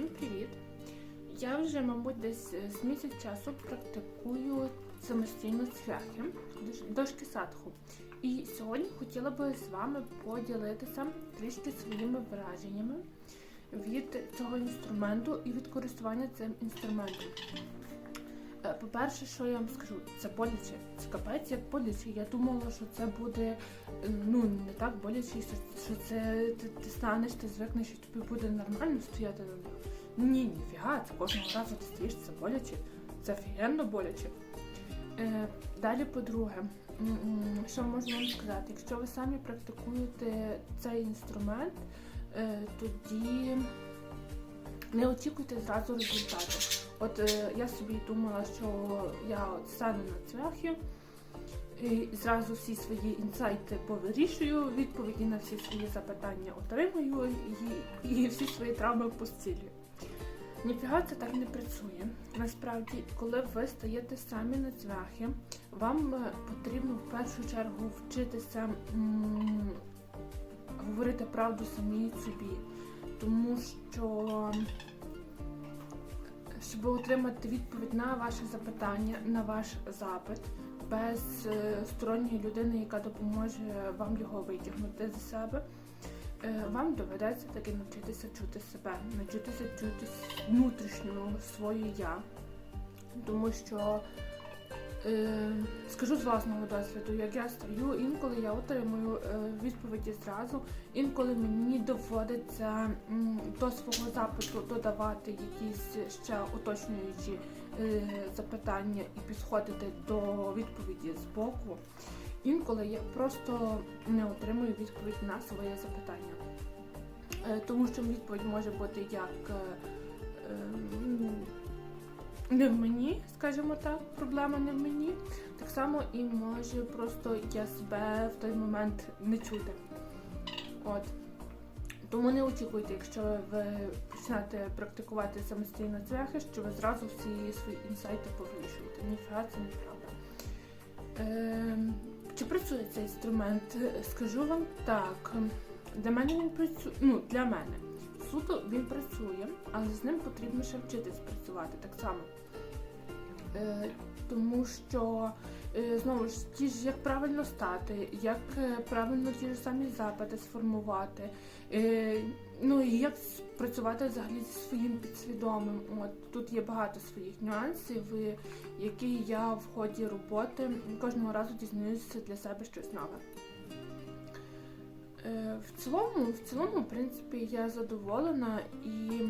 Всім привіт! Я вже, мабуть, десь е, з місяць часу практикую самостійно цвяхи, дошки садху. І сьогодні хотіла би з вами поділитися трішки своїми враженнями від цього інструменту і від користування цим інструментом. Е, По-перше, що я вам скажу, це боляче. Це капець як боляче. Я думала, що це буде е, ну не так боляче, що, це ти, ти станеш, ти звикнеш, що тобі буде нормально стояти на них. Ні, ніфіга, це кожного разу ти стоїш, це боляче, це офігенно боляче. Е, далі, по-друге, що можу вам сказати? Якщо ви самі практикуєте цей інструмент, е, тоді не очікуйте зразу результату. От е, я собі думала, що я от стану на цвяхи і зразу всі свої інсайти повирішую, відповіді на всі свої запитання отримую і, і всі свої травми постілюю. Ніфіга це так не працює. Насправді, коли ви стаєте самі на цвяхи, вам е, потрібно в першу чергу вчитися м, говорити правду самій собі, тому що щоб отримати відповідь на ваше запитання, на ваш запит, без е, сторонньої людини, яка допоможе вам його витягнути з себе, е, вам доведеться таки навчитися чути себе, навчитися чути внутрішнього своє я. Тому що скажу з власного досвіду, як я стою, інколи я отримую е, відповіді зразу, інколи мені доводиться до свого запиту додавати якісь ще уточнюючі е, запитання і підходити до відповіді з боку. Інколи я просто не отримую відповідь на своє запитання. Е, Тому що відповідь може бути як е, не в мені, скажімо так, проблема не в мені. Так само і може просто я себе в той момент не чути. От. Тому не очікуйте, якщо ви почнете практикувати самостійно цвяхи, що ви зразу всі свої інсайти повирішуєте. Ніфіга це неправда. Ем, чи працює цей інструмент? Скажу вам так. Для мене він працює. Ну, для мене. Суто він працює, але з ним потрібно ще вчитись працювати так само. Е, тому що е, знову ж ті ж як правильно стати, як е, правильно ті ж самі запити сформувати, е, ну і як працювати взагалі зі своїм підсвідомим. От тут є багато своїх нюансів, які я в ході роботи кожного разу дізнаюся для себе щось нове. В цілому, в цілому, в принципі, я задоволена і